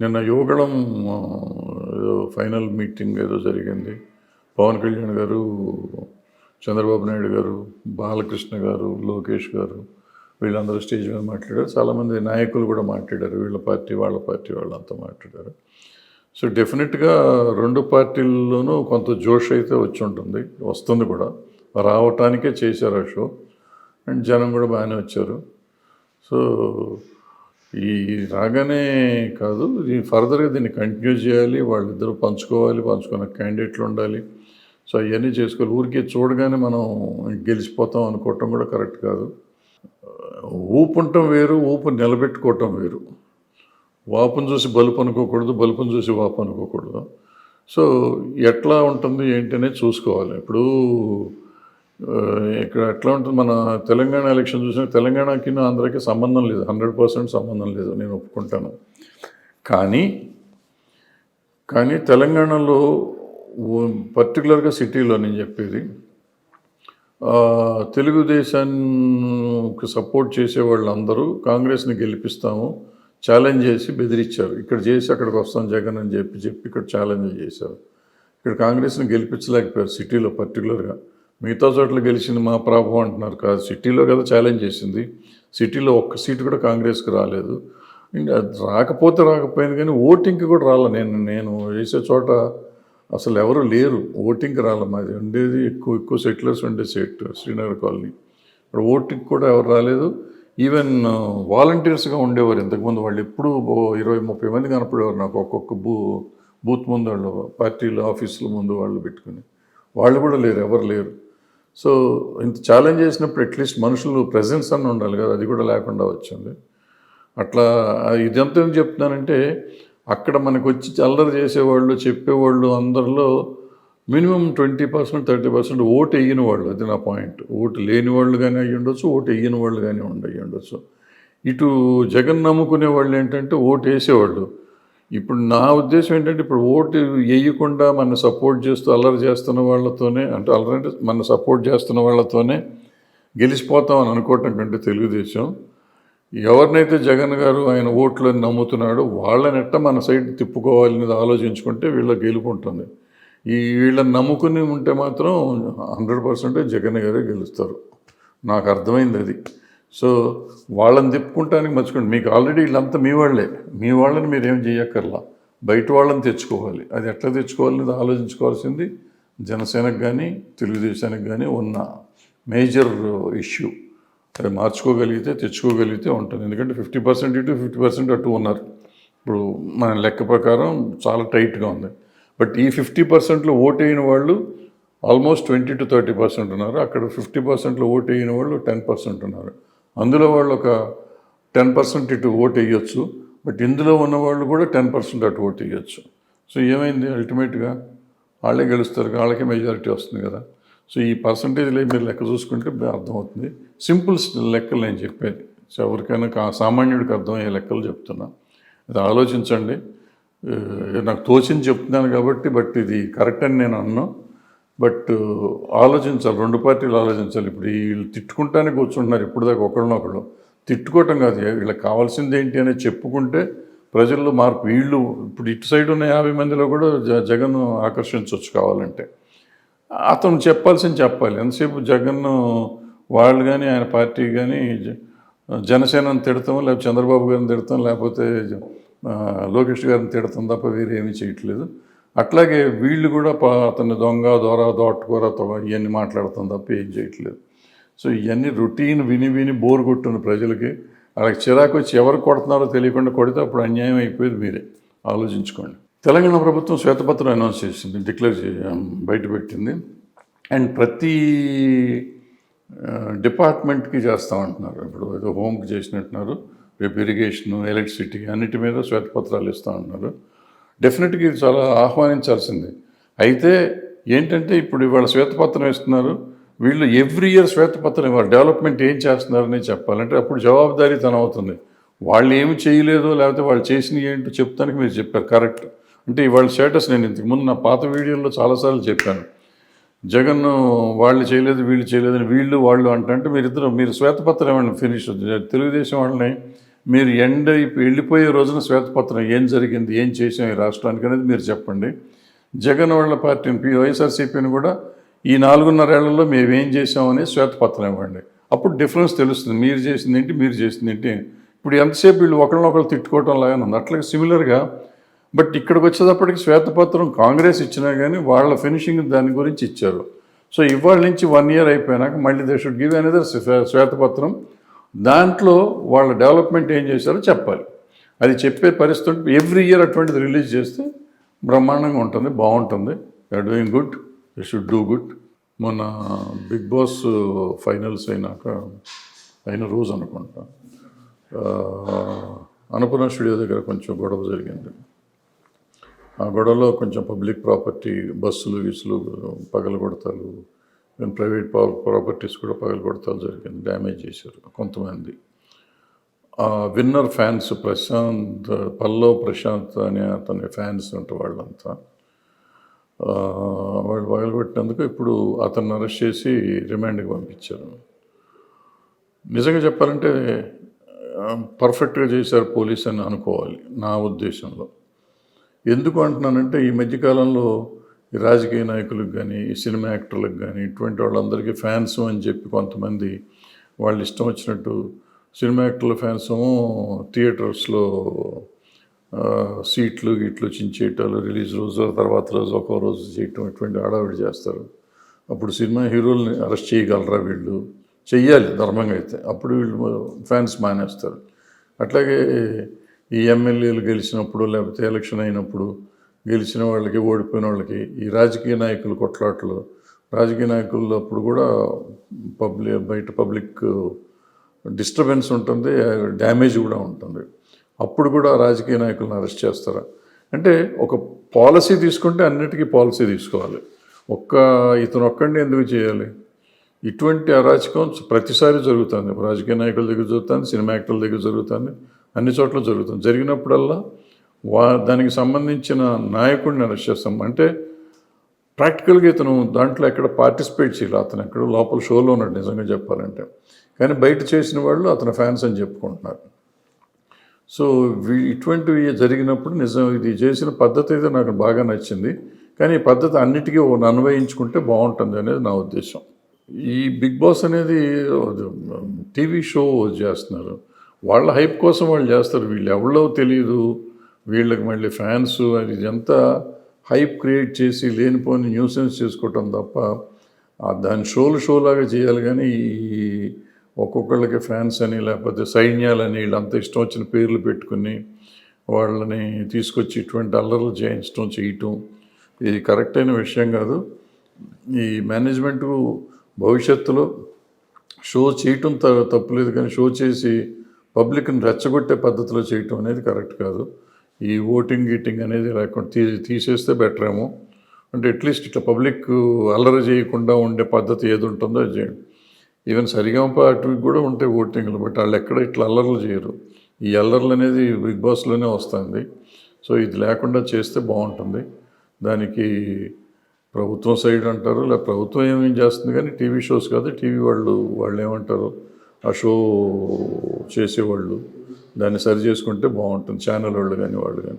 నిన్న Yuvagalam final meeting ఏదో జరిగింది. పవన్ కళ్యాణ్ గారు చంద్రబాబు నాయుడు గారు బాలకృష్ణ గారు లోకేష్ గారు వీళ్ళందరూ స్టేజ్ మీద మాట్లాడారు. చాలామంది నాయకులు కూడా మాట్లాడారు. వీళ్ళ పార్టీ వాళ్ళ పార్టీ వాళ్ళంతా మాట్లాడారు. సో డెఫినెట్గా రెండు పార్టీల్లోనూ కొంత జోష్ అయితే వచ్చి ఉంటుంది. వస్తుంది కూడా. రావటానికే చేశారు ఆ షో. అండ్ జనం కూడా బాగానే వచ్చారు. సో ఈ రాగానే కాదు దీన్ని ఫర్దర్గా దీన్ని కంటిన్యూ చేయాలి వాళ్ళిద్దరూ పంచుకోవాలి పంచుకున్న క్యాండిడేట్లు ఉండాలి. సో అవన్నీ చేసుకోవాలి. ఊరికే చూడగానే మనం గెలిచిపోతాం అనుకోవటం కూడా కరెక్ట్ కాదు. ఊపు ఉండటం వేరు ఊపు నిలబెట్టుకోవటం వేరు. వాపును చూసి బలుపు అనుకోకూడదు బలుపును చూసి వాపు అనుకోకూడదు. సో ఎట్లా ఉంటుంది ఏంటి అనేది చూసుకోవాలి. ఇప్పుడు ఇక్కడ ఎట్లా ఉంటుంది? మన తెలంగాణ ఎలక్షన్ చూసిన తెలంగాణకి ఆంధ్రాకి సంబంధం లేదు. హండ్రెడ్ పర్సెంట్ సంబంధం లేదు. నేను ఒప్పుకుంటాను. కానీ కానీ తెలంగాణలో పర్టికులర్గా సిటీలో నేను చెప్పేది తెలుగుదేశానికి సపోర్ట్ చేసే వాళ్ళందరూ కాంగ్రెస్ని గెలిపిస్తాము ఛాలెంజ్ చేసి బెదిరించారు ఇక్కడ చేసి అక్కడికి వస్తాం జగన్ అని చెప్పి చెప్పి ఇక్కడ ఛాలెంజ్ చేశారు. ఇక్కడ కాంగ్రెస్ని గెలిపించలేకపోయారు సిటీలో పర్టికులర్గా. మిగతా చోట్ల గెలిచింది మా ప్రభావం అంటున్నారు కాదు. సిటీలో కదా ఛాలెంజ్ చేసింది. సిటీలో ఒక్క సీటు కూడా కాంగ్రెస్కి రాలేదు. ఇంకా రాకపోతే రాకపోయింది కానీ ఓటింగ్కి కూడా రాలే. నేను నేను వేసే చోట అసలు ఎవరు లేరు. ఓటింగ్కి రాలే మాది. ఉండేది ఎక్కువ ఎక్కువ సెటిలర్స్ ఉండే సెట్ శ్రీనగర్ కాలనీ. ఇక్కడ ఓటింగ్ కూడా ఎవరు రాలేదు. ఈవెన్ వాలంటీర్స్గా uh, ఉండేవారు. ఇంతకుముందు వాళ్ళు ఎప్పుడు ఇరవై ముప్పై మంది కనపడేవారు నాకు. ఒక్కొక్క బూ బూత్ ముందు వాళ్ళు పార్టీలు ఆఫీసుల ముందు వాళ్ళు పెట్టుకుని. వాళ్ళు కూడా లేరు. ఎవరు లేరు. సో ఇంత ఛాలెంజ్ చేసినప్పుడు అట్లీస్ట్ మనుషులు ప్రెజెన్స్ అన్న ఉండాలి కదా అది కూడా లేకుండా వచ్చింది. అట్లా ఇదంతా ఏం చెప్తున్నానంటే అక్కడ మనకు వచ్చి అల్లరి చేసేవాళ్ళు చెప్పేవాళ్ళు అందరిలో minimum twenty percent thirty percent vote వేయని వాళ్ళు అది నా పాయింట్ ఓటు లేని వాళ్ళు కానీ అయ్యి ఉండొచ్చు ఓటు వేయని వాళ్ళు కానీ ఉండి అయ్యి ఉండొచ్చు. ఇటు జగన్ నమ్ముకునే వాళ్ళు ఏంటంటే ఓటు వేసేవాళ్ళు. ఇప్పుడు నా ఉద్దేశం ఏంటంటే ఇప్పుడు ఓటు వేయకుండా మన సపోర్ట్ చేస్తూ అల్లరి చేస్తున్న వాళ్ళతోనే అంటే అల్లరి అంటే మన సపోర్ట్ చేస్తున్న వాళ్ళతోనే గెలిచిపోతాం అని అనుకోవటం కంటే తెలుగుదేశం. ఎవరినైతే జగన్ గారు ఆయన ఓట్లని నమ్ముతున్నాడో వాళ్ళనెట్ట మన సైడ్ తిప్పుకోవాలనేది ఆలోచించుకుంటే వీళ్ళ గెలుపుంటుంది ఈ వీళ్ళని నమ్ముకుని ఉంటే మాత్రం హండ్రెడ్ పర్సెంట్ జగన్ గారే గెలుస్తారు. నాకు అర్థమైంది అది. సో వాళ్ళని తిప్పుకుంటానికి మర్చుకోండి మీకు ఆల్రెడీ వీళ్ళంతా మీ వాళ్ళే. మీ వాళ్ళని మీరు ఏం చేయక్కర్లా. బయట వాళ్ళని తెచ్చుకోవాలి. అది ఎట్లా తెచ్చుకోవాలనేది ఆలోచించుకోవాల్సింది జనసేనకు కానీ తెలుగుదేశానికి కానీ ఉన్న మేజర్ ఇష్యూ. అది మార్చుకోగలిగితే తెచ్చుకోగలిగితే ఉంటుంది. ఎందుకంటే ఫిఫ్టీ పర్సెంట్ ఇటు ఫిఫ్టీ పర్సెంట్ అటు ఉన్నారు. ఇప్పుడు మన లెక్క ప్రకారం చాలా టైట్గా ఉంది. బట్ ఈ ఫిఫ్టీ పర్సెంట్లో ఓట్ అయిన వాళ్ళు almost twenty to thirty percent ఉన్నారు. అక్కడ ఫిఫ్టీ పర్సెంట్లో ఓట్ అయిన వాళ్ళు టెన్ పర్సెంట్ ఉన్నారు. అందులో వాళ్ళు ఒక టెన్ పర్సెంట్ ఇటు ఓట్ వేయొచ్చు బట్ ఇందులో ఉన్న వాళ్ళు కూడా టెన్ పర్సెంట్ అటు ఓట్ వేయొచ్చు. సో ఏమైంది అల్టిమేట్గా? వాళ్ళే గెలుస్తారు వాళ్ళకే మెజారిటీ వస్తుంది కదా. సో ఈ పర్సంటేజ్లో మీరు లెక్క చూసుకుంటే అర్థమవుతుంది. సింపుల్ లెక్కలు నేను చెప్పేది. సో ఎవరికైనా కా- సామాన్యుడికి అర్థమయ్యే లెక్కలు చెప్తున్నా. ఇది ఆలోచించండి. నాకు తోచింది చెప్తున్నాను కాబట్టి బట్ ఇది కరెక్ట్ అని నేను అన్నాను బట్ ఆలోచించాలి రెండు పార్టీలు ఆలోచించాలి. ఇప్పుడు వీళ్ళు తిట్టుకుంటానే కూర్చుంటున్నారు ఇప్పుడు దాకా ఒకరినొకళ్ళు తిట్టుకోవటం కాదు వీళ్ళకి కావాల్సింది ఏంటి అనేది చెప్పుకుంటే ప్రజల్లో మార్పు. వీళ్ళు ఇప్పుడు ఇటు సైడ్ ఉన్న యాభై మందిలో కూడా జ జగన్ ఆకర్షించవచ్చు కావాలంటే. అతను చెప్పాల్సింది చెప్పాలి. ఎంతసేపు జగన్ వాళ్ళు కానీ ఆయన పార్టీ కానీ జనసేనను జనసేనని తిడతాం లేకపోతే చంద్రబాబు గారిని తిడతాం లేకపోతే లోకేష్ గారిని తిడతాం తప్ప వేరే ఏమీ చేయట్లేదు. అట్లాగే వీళ్ళు కూడా పా అతన్ని దొంగ దొర దోట్టుకోర ఇవన్నీ మాట్లాడతాం తప్ప ఏం చేయట్లేదు. సో ఇవన్నీ రొటీన్ విని విని బోర్ కొట్టున్న ప్రజలకి వాళ్ళకి చిరాకు వచ్చి ఎవరు కొడుతున్నారో తెలియకుండా కొడితే అప్పుడు అన్యాయం అయిపోయేది మీరే. ఆలోచించుకోండి. తెలంగాణ ప్రభుత్వం శ్వేతపత్రం అనౌన్స్ చేసింది డిక్లేర్ బయటపెట్టింది అండ్ ప్రతి డిపార్ట్మెంట్కి డిపార్ట్మెంట్కి చేస్తామంటున్నారు. ఇప్పుడు ఏదో హోమ్కి చేసినట్టున్నారు రేపు ఇరిగేషను ఎలక్ట్రిసిటీ అన్నిటి మీద శ్వేతపత్రాలు ఇస్తా ఉంటున్నారు డెఫినెట్గా ఇది చాలా ఆహ్వానించాల్సింది. అయితే ఏంటంటే ఇప్పుడు ఇవాళ శ్వేతపత్రం ఇస్తున్నారు వీళ్ళు ఎవ్రీ ఇయర్ శ్వేతపత్రం ఇవ్వాలి. డెవలప్మెంట్ ఏం చేస్తున్నారని చెప్పాలంటే అప్పుడు జవాబుదారీతనం అవుతుంది. వాళ్ళు ఏమి చేయలేదో లేకపోతే వాళ్ళు చేసినవి ఏంటో చెప్తానికి మీరు చెప్పారు. కరెక్ట్. అంటే ఇవాళ స్టేటస్ నేను ఇంతకుముందు నా పాత వీడియోలో చాలాసార్లు చెప్పాను. జగన్ వాళ్ళు చేయలేదు వీళ్ళు చేయలేదని వీళ్ళు వాళ్ళు అంటే మీరిద్దరు మీరు శ్వేతపత్రం ఇవ్వండి ఫినిష్ తెలుగుదేశం వాళ్ళని మీరు ఎండ్ అయిపోయి వెళ్ళిపోయే రోజున శ్వేతపత్రం ఏం జరిగింది ఏం చేసాం ఈ రాష్ట్రానికి అనేది మీరు చెప్పండి. జగన్ వాళ్ళ పార్టీని వైఎస్ఆర్సీపీని కూడా ఈ నాలుగున్నరేళ్ళలో మేమేం ఏం చేసామని శ్వేతపత్రం ఇవ్వండి. అప్పుడు డిఫరెన్స్ తెలుస్తుంది. మీరు చేసింది ఏంటి మీరు చేసింది ఏంటి? ఇప్పుడు ఎంతసేపు వీళ్ళు ఒకరినొకరు తిట్టుకోవటం లాగానే ఉంది. అట్లాగే సిమిలర్గా బట్ ఇక్కడికి వచ్చేటప్పటికి శ్వేతపత్రం కాంగ్రెస్ ఇచ్చినా కానీ వాళ్ళ ఫినిషింగ్ దాని గురించి ఇచ్చారు. సో ఇవాళ నుంచి వన్ ఇయర్ అయిపోయినాక మళ్ళీ దే షుడ్ గివ్ అనేది శ్వేతపత్రం. దాంట్లో వాళ్ళ డెవలప్మెంట్ ఏం చేశారో చెప్పాలి. అది చెప్పే పరిస్థితి ఎవ్రీ ఇయర్ అటువంటిది రిలీజ్ చేస్తే బ్రహ్మాండంగా ఉంటుంది బాగుంటుంది. You are doing good you should do good మొన్న బిగ్ బాస్ ఫైనల్స్ అయినాక అయిన రోజు అనుకుంటా ఆ, అన్నపూర్ణ స్టూడియో దగ్గర కొంచెం గొడవ జరిగింది. ఆ గొడవలో కొంచెం పబ్లిక్ ప్రాపర్టీ బస్సులు గిస్సులు పగలగొడతాలు ఈవెన్ ప్రైవేట్ ప్రాపర్టీస్ కూడా పగలగొడతాలు జరిగింది డ్యామేజ్ చేశారు కొంతమంది. ఆ విన్నర్ ఫ్యాన్స్ ప్రశాంత్ పల్లవ్ ప్రశాంత్ అనే అతని ఫ్యాన్స్ ఉంటారు వాళ్ళంతా. వాళ్ళు పగలగొట్టినందుకు ఇప్పుడు అతన్ని అరెస్ట్ చేసి రిమాండ్కి పంపించారు. నిజంగా చెప్పాలంటే పర్ఫెక్ట్గా చేశారు పోలీస్ అని అనుకోవాలి నా ఉద్దేశంలో. ఎందుకు అంటున్నానంటే ఈ మధ్యకాలంలో ఈ రాజకీయ నాయకులకు కానీ ఈ సినిమా యాక్టర్లకు కానీ ఇటువంటి వాళ్ళందరికీ ఫ్యాన్స్ అని చెప్పి కొంతమంది వాళ్ళు ఇష్టం వచ్చినట్టు సినిమా యాక్టర్ల ఫ్యాన్స్ థియేటర్స్లో సీట్లు గిట్లు చించేయటాలు రిలీజ్ రోజు తర్వాత రోజు ఒక్కో రోజు చేయటం ఇటువంటి ఆడావిడి చేస్తారు. అప్పుడు సినిమా హీరోల్ని అరెస్ట్ చేయగలరా వీళ్ళు? చెయ్యాలి ధర్మంగా అయితే. అప్పుడు వీళ్ళు ఫ్యాన్స్ మానేస్తారు. అట్లాగే ఈ ఎమ్మెల్యేలు గెలిచినప్పుడు లేకపోతే ఎలక్షన్ అయినప్పుడు గెలిచిన వాళ్ళకి ఓడిపోయిన వాళ్ళకి ఈ రాజకీయ నాయకులు కొట్లాట్లు రాజకీయ నాయకులు అప్పుడు కూడా పబ్లిక్ బయట పబ్లిక్ డిస్టర్బెన్స్ ఉంటుంది డ్యామేజ్ కూడా ఉంటుంది. అప్పుడు కూడా రాజకీయ నాయకులను అరెస్ట్ చేస్తారా? అంటే ఒక పాలసీ తీసుకుంటే అన్నిటికీ పాలసీ తీసుకోవాలి. ఒక్క ఇతను ఒక్కడిని ఎందుకు చేయాలి? ఇటువంటి అరాచకం ప్రతిసారి జరుగుతుంది. రాజకీయ నాయకుల దగ్గర జరుగుతుంది సినిమా యాక్టర్ల దగ్గర జరుగుతుంది అన్ని చోట్ల జరుగుతుంది. జరిగినప్పుడల్లా వా దానికి సంబంధించిన నాయకుడిని అరెస్ట్ చేస్తాం. అంటే ప్రాక్టికల్గా ఇతను దాంట్లో ఎక్కడ పార్టిసిపేట్ చేయాలి. అతను ఎక్కడ లోపల షోలో ఉన్నాడు నిజంగా చెప్పాలంటే. కానీ బయట చేసిన వాళ్ళు అతని ఫ్యాన్స్ అని చెప్పుకుంటున్నారు. సో ఇటువంటివి జరిగినప్పుడు నిజం ఇది చేసిన పద్ధతి అయితే నాకు బాగా నచ్చింది. కానీ ఈ పద్ధతి అన్నిటికీ అన్వయించుకుంటే బాగుంటుంది అనేది నా ఉద్దేశం. ఈ బిగ్ బాస్ అనేది టీవీ షో చేస్తున్నారు. వాళ్ళ హైప్ కోసం వాళ్ళు చేస్తారు. వీళ్ళు ఎవరో తెలియదు వీళ్ళకి మళ్ళీ ఫ్యాన్స్ అది ఎంత హైప్ క్రియేట్ చేసి లేనిపోని న్యూసెన్స్ చేసుకోవటం తప్ప దాని షోలు షోలాగా చేయాలి కానీ ఈ ఒక్కొక్కళ్ళకి ఫ్యాన్స్ అని లేకపోతే సైన్యాలని వీళ్ళంతా ఇష్టం వచ్చిన పేర్లు పెట్టుకుని వాళ్ళని తీసుకొచ్చి ఇటువంటి అల్లర్లు చేయించడం చేయటం ఇది కరెక్ట్ అయిన విషయం కాదు. ఈ మేనేజ్మెంట్ భవిష్యత్తులో షో చేయటం త తప్పులేదు కానీ షో చేసి పబ్లిక్ని రెచ్చగొట్టే పద్ధతిలో చేయటం అనేది కరెక్ట్ కాదు. ఈ ఓటింగ్ గీటింగ్ అనేది లేకుండా తీ తీసేస్తే బెటర్ ఏమో. అంటే అట్లీస్ట్ ఇట్లా పబ్లిక్ అల్లరి చేయకుండా ఉండే పద్ధతి ఏది ఉంటుందో అది చేయండి. ఈవెన్ సరిగమప అటువి కూడా ఉంటాయి ఓటింగ్లు బట్ వాళ్ళు ఎక్కడ ఇట్లా అల్లర్లు చేయరు. ఈ అల్లర్లు అనేది బిగ్ బాస్లోనే వస్తుంది. సో ఇది లేకుండా చేస్తే బాగుంటుంది. దానికి ప్రభుత్వం సైడ్ అంటారు లేదా ప్రభుత్వం ఏమేం చేస్తుంది కానీ టీవీ షోస్ కాదు టీవీ వాళ్ళు వాళ్ళు ఏమంటారు? ఆ షో చేసేవాళ్ళు. దాన్ని సరి చేసుకుంటే బాగుంటుంది. ఛానల్ వాళ్ళు కానీ వాళ్ళు కానీ.